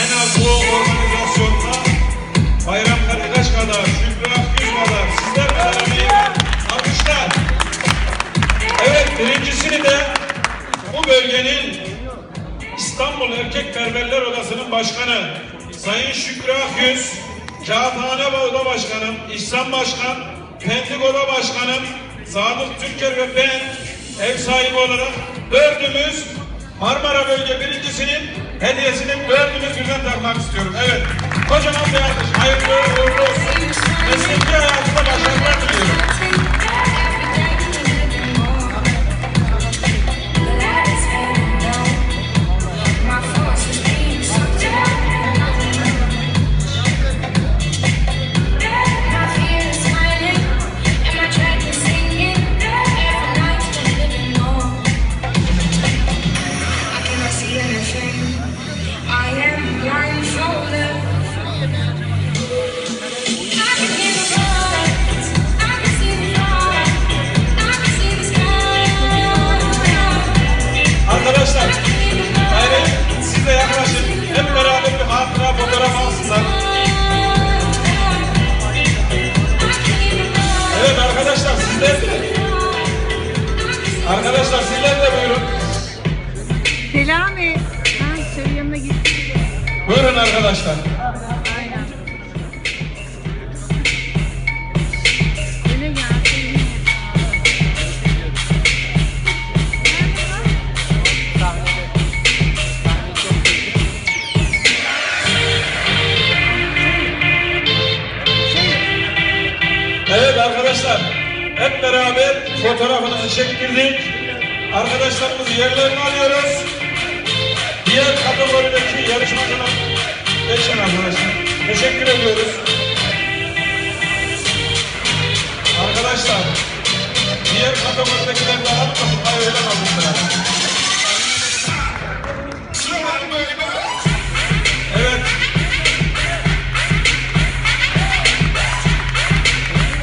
en az bu organizasyonda Bayram Karakaş kadar, Şükrü Akgül kadar sizler kadar emeği. Alkışlar. Evet birincisini de bu bölgenin İstanbul Erkek Berberler Odası'nın başkanı Sayın Şükrü Akyüz, Kağıthane Oda Başkanım, İhsan Başkan, Pendik Oda Başkanım, Sadık Türker ve ben ev sahibi olarak dördümüz Marmara Bölge birincisinin hediyesini dördümüz birden takmak istiyorum. Evet, kocaman bir alkış. Hayırlı uğurlu olsun. Mesleki hayatında Arkadaşlar, gayret siz de yaklaşın. Hep beraber bir fotoğraf alsınlar. Evet arkadaşlar sizler de. Arkadaşlar sizler de buyurun. Selami. Yanına git. Buyurun arkadaşlar. Aynen. Evet arkadaşlar. Hep beraber fotoğrafınızı çektirdik. Arkadaşlarımız yerlerini alıyoruz. Diğer kategorideki yarışmacılar geçin arkadaşlar. Teşekkür ediyoruz. Arkadaşlar diğer kategoridekiler de atmasın.